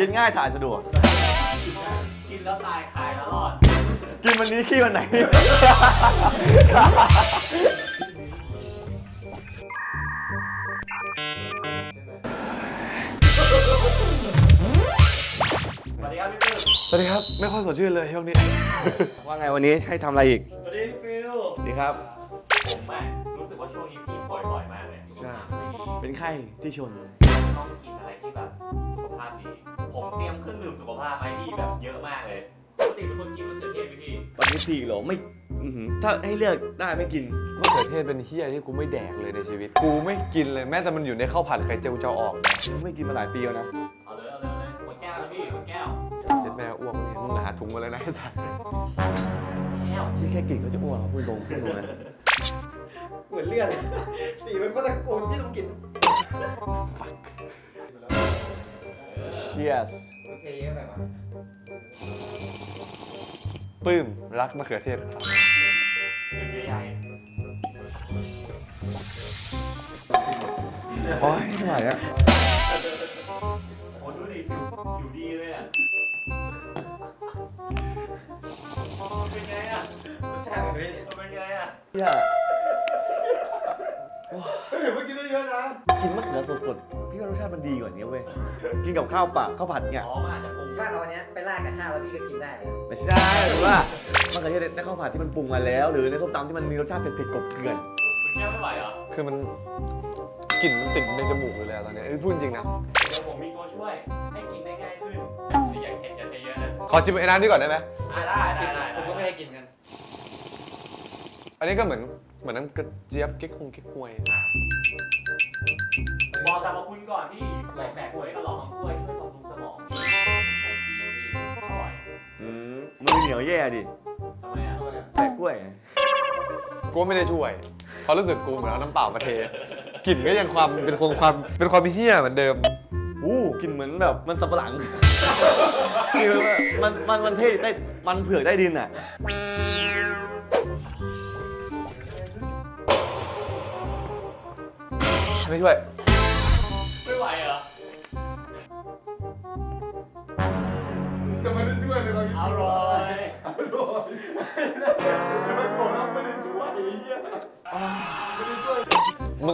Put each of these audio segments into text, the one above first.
กินง่ายถ่ายสะดวก กินแล้วตายคายแล้วรอด กินวันนี้ขี้วันไหน สวัสดีครับพี่ฟิลสวัสดีครับ ไม่ค่อยสดชื่นเลยช่วงนี้ ว่าไงวันนี้ให้ทำอะไรอีก สวัสดีพี่ฟิลดีครับ ผมอะรู้สึกว่าช่วงนี้พี่ป่วยบ่อยมากเลยสุขภาพไม่ดีเป็นไข้ที่ชน ต้องกินอะไรที่แบบสุขภาพดี ผมเตรียมเครื่องดื่มสุขภาพมาให้พี่แบบเยอะมากเลยปกติเป็นคนกินมะเขือเทศไหมพี่วันนี้พีกเหรอไม่อื้อหือถ้าให้เลือกได้ไม่กิน มะเขือเทศเป็นเฮียที่กูไม่แดกเลยในชีวิต กูไม่กินเลยแม้แต่มันอยู่ในข้าวผัดไข่เจียวจะเอาออกนะไม่กินมาหลายปีแล้วนะเอาเลยเอาเลยเอาเลยหมดแก้วแล้วพี่หมดแก้วเด็ดแม่อ้วกเนี่ยมึงหาถุงมาเลยนะไอ้สัสแก้วที่แค่กลิ่นก็จะอ้วกอะพูดตรงพูดตรงนะเหมือนเลือดสีมันก็ตะโกนพี่ต้องกิน เชียสโอเคเยอะไปมั้ยปลื้ม รักมะเขือเทศครับดื่มใหญ่โอ้ยไม่ไหวอะๆโอ้ดูดิผิวผิวดีเลยอะเป็นไงอะรสชาติแบบนี้เป็นไงอะเหี้ยเฮ้ ยเมื่อกี้ได้เยอะนะ กินมะเขือสดๆพี่ว่ารสชาติมันดีกว่านี้เว้ย กินกับข้าวเปล่าข้าวผัดเนี่ยอ๋อมันอาจจะปรุงว่าเอาอันเนี้ยไปราดกับข้าวแล้วพี่ก็กินได้เลยไม่ใช่ได้หรือว่ามะเขือเทศในข้าวผัดที่มันปรุงมาแล้ว หรือในส้มตำที่มันมีรสชาติเผ็ดๆกบเกลื่อนคุณแก้วไม่ไหวเหรอคือมันกลิ่นมันติดในจมูกอยู่แล้วตอนเนี้ยเอ้ยพูดจริงนะ เดี๋ยวผมมีตัวช่วยให้กินได้ง่ายขึ้นแต่อย่าเผ็ดอย่าเทเยอะนะขอชิมไอ้น้ำนี่ก่อนได้ไหม อะได้ได้ได้ผมก็ไม่ให้กินกัน อันนี้ก็เหมือนเหมือนน้ำกระเจี๊ยบเก๊กฮงเก๊กฮวย บอกสรรพคุณก่อนที่แหลกแหลกหวยก็ลองของกล้วยช่วยบำรุงสมองดีไอทีนี่อร่อยอืมมือเหนียวแย่ดิทำไมอะแปะกล้วยกูว่าไม่ได้ช่วยเพราะรู้สึกกูเหมือนเอาน้ำเปล่ามาเทกลิ่นก็ยังความเป็นคงความเป็นความเฮี้ยเหมือนเดิม อู้กินเหมือนแบบมันสับปะหลัง คือมันมันมันเทศได้มันเผือกได้ดินอะ ไม่ช่วย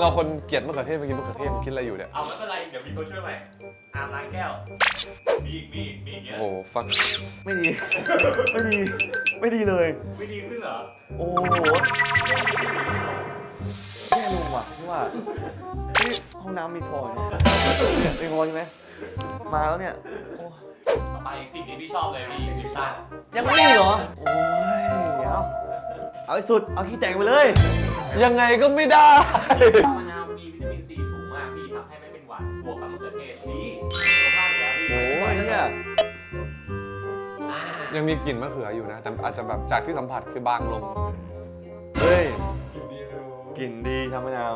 งเอาคนเกลียดมะเขือเทศมากินมะเขือเทศมึงคิดอะไรอยู่เนี่ย เอาไม่เป็นไร เดี๋ยวมีตัวช่วยใหม่อาบล้างแก้ว มีอีก มีอีก มีอีกเยอะโอ้โหฟักไม่ดี ไม่ดี ไม่ดีเลย ไม่ดีขึ้นเหรอ โอ้โหแย่ลงว่ะพี่ว่านี่ห้องน้ำมีพอไหมเนี่ยมีพอใช่ไหม มาแล้วเนี่ย โอ้ต่อไปอีกสิ่งที่พี่ชอบเลยพี่ลิปตันยังไม่มีเหรอ โอ้ยเดี๋ยวเอาให้สุด เอาขี้แตกไปเลย ยังไงก็ไม่ได้ มะนาวมีวิตามินซีสูงมากพี่ทำให้ไม่เป็นหวัดบวกกับมะเขือเทศดีสุขภาพอยู่แล้วพี่โอ้ยเนี่ยอ่ายังมีกลิ่นมะเขืออยู่นะ แต่อาจจะแบบจากที่สัมผัสคือบางลง เฮ้ยกินดีเลยกลิ่นดีทำมะนาว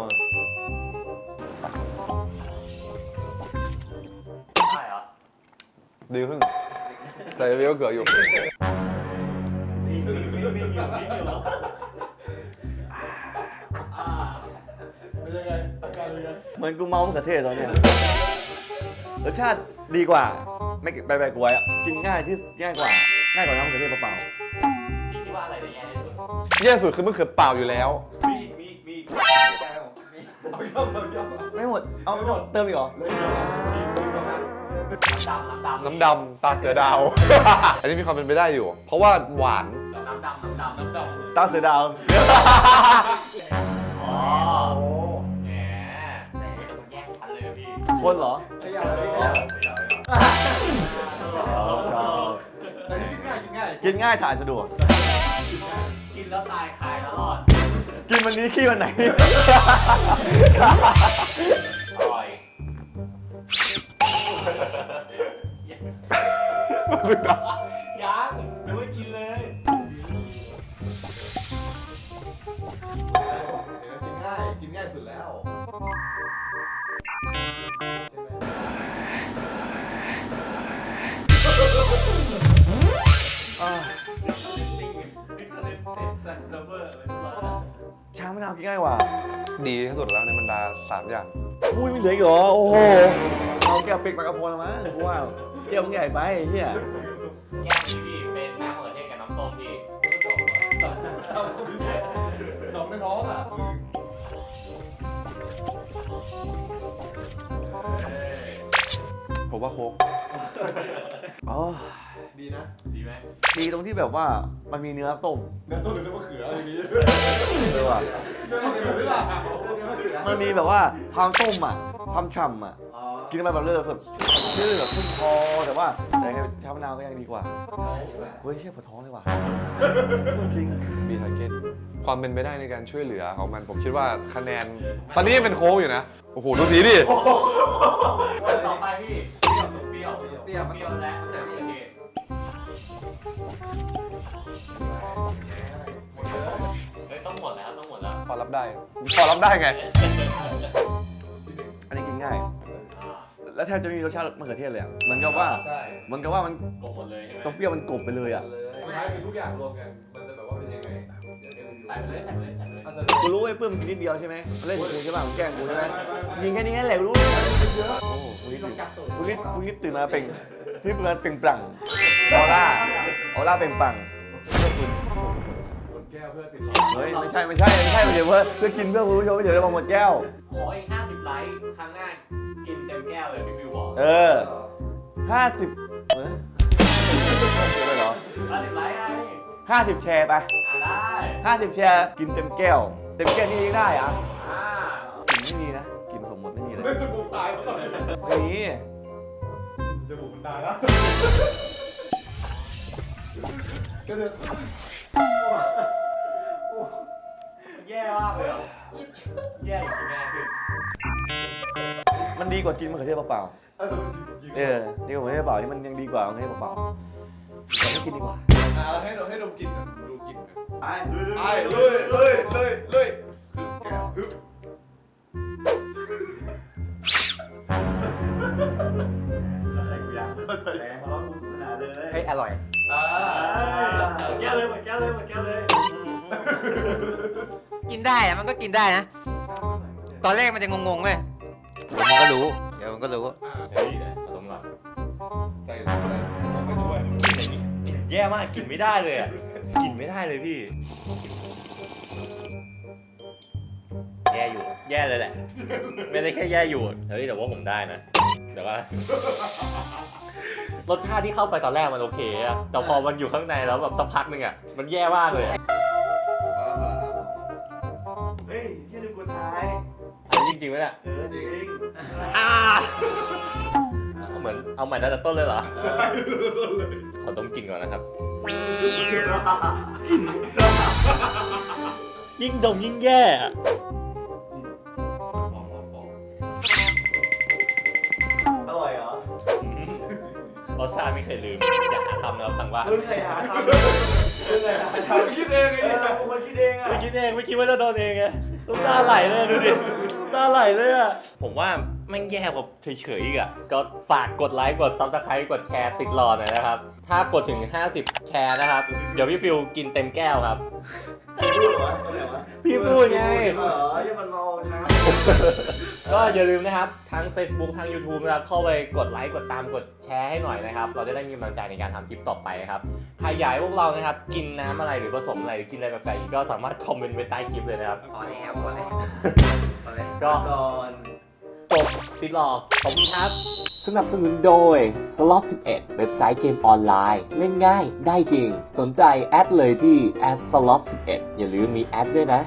ใช่เหรอดีขึ้น แต่ยังมีมะเขืออยู่นี่นี่นี่นี่อยู่ ยังไงอาการเป็นยังไงเหมือนกูเมามะเขือเทศตอนเนี้ยรสชาติดีกว่า ไม่ไปไปกวยอะกินง่ายที่ง่ายกว่า ง่ายกว่าน้ำมะเขือเทศเปล่าพี่คิดว่าอะไรจะแย่ที่สุดแย่สุดคือมะเขือเปล่าอยู่แล้ว มีมีมีใจผมเอาย่อมเอาย่อมๆไม่หมดเอาไม่หมดเติมอีกเหรอเลยย่อมน้ำดำน้ำดำน้ำดำตาเสือดาว อันนี้มีความเป็นไปได้อยู่ เพราะว่าหวาน น้ำดำน้ำดำน้ำดำตาเสือดาว อ๋อ คนเหรอขยับเลยไม่ขยับเอาไม่เอาชอบแต่นี่กินง่ายกินง่ายกินง่ายถ่ายสะดวก กินแล้วตายคายแล้วรอด กินวันนี้ขี้วันไหน อร่อยยังยังไม่กินเลยกินง่ายกินง่ายสุดแล้ว ต็มเมแฟลชเซิร์ฟเวอร์เลยทุกคนชามะนาวกินง่ายกว่าดีที่สุดแล้วในบรรดา3อย่างอุ้ยไม่เหลืออีกเหรอ โอ้โห เอาแก้วเป็กปลากระพงแล้วมั้งกูว่าอแก้วมึงใหญ่ไปไอ้เฮียแก้วพี่พี่เป็นน้ำมะเขือนเทศกับน้ำส้มพี่ดอกไม่ท้องอะผมว่าโค้กอ๋อ ดีนะ ดีไหมดีตรงที่แบบว่ามันมีเนื้อส้มเนื้อส้มหรือเนื้อมะเขืออะไรอย่างนี้เออว่ะเนื้อมะเขือหรือเปล่าเนื้อมะเขือมันมีแบบว่าความส้มอะ ความฉ่ำอะ กินไปแบบเลือดแบบชื่อแบบขึ้นคอแต่ว่าแต่ไงชามะนาวก็ยังดีกว่า เฮ้ยเชี่ยปวดท้องเลยว่ะจริงบีทาเก็ตความเป็นไปได้ในการช่วยเหลือของมันผมคิดว่าคะแนน ตอนนี้ยังเป็นโค้กอยู่นะ โอ้โห ดูสีดิต่อไปพี่เปรี้ยวเปรี้ยวเปรี้ยวเปรี้ยวและ รับได้ พอรับได้ไง อันนี้กินง่ายอ่าแล้วแทบจะไม่มีรสชาติมะเขือเทศเลยอะเหมือนกับว่าใช่เหมือนกับว่ามันโกงหมดเลยใช่ไหมต้องเปรี้ยวมันกลบไปเลยอะสุดท้ายคือทุกอย่างรวมกัน มันจะแบบว่าเป็นยังไงเดี๋ยวกันใส่ไปเลยใส่ไปเลยใส่ไปเลยอาจจะกูรู้ไอ้เปื้มกินนิดเดียวใช่ไหมมันเล่นกับกูใช่ป่ะมึงแกล้งกูใช่ไหมยิงแค่นี้แค่แหละกูรู้โอ้โหกูนี่กูนี่กูนี่ตื่นมาเปล่งที่ตื่นมาเปล่งปลั่งออร่าออร่าเปล่งปลั่งเพื่อคุณกด แก้วเพื่อติดเฮ้ยไม่ใช่ไม่ใช่ไม่ใช่เดี๋ยวเพื่อเพื่อกินเพื่อคุณผู้ชมเดี๋ยวเราบอกหมดแก้ว ขออีก 50 ไลค์ ครั้งหน้า กินเต็มแก้วเลยพี่วิวบอกเออห้าสิบเออเหรอ50ไลค์ไงห้าสิบแชร์ไปอะได้ห้าสิบแชร์กินเต็มแก้ว เต็มแก้วนี่ยังได้อะอ่ากินไม่มีนะ กินสมมติไม่มีเลยไม่จมูกตายแล้วไม่มีจมูกมันตายแล้ว ดีกว่ากินมะเขือเทศเปล่าเออมันจริงๆเออดีกว่ามะเขือเทศเปล่านี่มันยังดีกว่ามะเขือเทศเปล่าๆแต่ไม่กินดีกว่าอ่าให้เราให้ดมกลิ่นกันดูกลิ่นกันไอ้ไอ้เลยเลยเลยเลยคือแก้วฮึบให้อร่อย อ่าแก้วเลยหมดแก้วเลยหมดแก้วเลยกินได้อะมันก็กินได้นะ ตอนแรกมันจะงงๆเลย เดี๋ยวมันก็รู้ เดี๋ยวมันก็รู้ เฮ้ยเดี๋ยอาลงก่อนใส่ใส่ของมาช่วยแย่มากกินไม่ได้เลยอะกินไม่ได้เลยพี่ แย่อยู่ แย่เลยแหละ ไม่ได้แค่แย่อยู่ เฮ้ยแต่ว่าผมได้นะแต่ว่ารสชาติที่เข้าไปตอนแรกมันโอเคอะแต่พอมันอยู่ข้างในแล้วแบบสักพักหนึ่งอะมันแย่มากเลยอะเฮ้ยที่ดูกูท้ายอันนี้จริงๆไหมเนี่ย เอ อ่าเหมือนเอาใหม่ตั้งแต่ต้นเลยเหรอ ใช่ต้นเลยขอดมกลิ่นก่อนนะครับ ยิ่งดมยิ่งแย่อะอร่อยเหรอรสชาติไม่เคยลืม อยากหาทำนะครับทางบ้านมึงเคยหาทำมึงเคยหาทำคิดเองไงเออกูมาคิดเองอะไม่คิดเองไม่คิดว่าจะโดนเองไงน้ำตาไหลเลยดูดิน้ำตาไหลเลยอะผมว่า แม่งแย่กว่าเฉยๆอีกอะก็ฝากกดไลค์กดซับสไครต์กดแชร์ติดรอหน่อยนะครับ ถ้ากดถึง 50 แชร์นะครับ เดี๋ยวพี่ฟิวกินเต็มแก้วครับ พูดเหรออะไรวะพี่พูดไงเออยังมันเมานะก็อย่าลืมนะครับ ทั้ง Facebook ทั้ง YouTube นะครับ เข้าไปกดไลค์กดตามกดแชร์ให้หน่อยนะครับ เราจะได้มีกำลังใจในการทำคลิปต่อไปครับใครอยากให้พวกเรานะครับ กินน้ำอะไรหรือผสมอะไรหรือกินอะไรแปลกๆอีกก็สามารถคอมเมนต์ไว้ใต้คลิปเลยนะครับ พอแล้วพอแล้วพอแล้วก็ ก่อน จบติดรอขอบคุณครับ สนับสนุนโดย Slot 11 เว็บไซต์เกมออนไลน์ เล่นง่ายได้จริง สนใจแอดเลยที่ slot 11อย่าลืมมีแอดด้วยนะ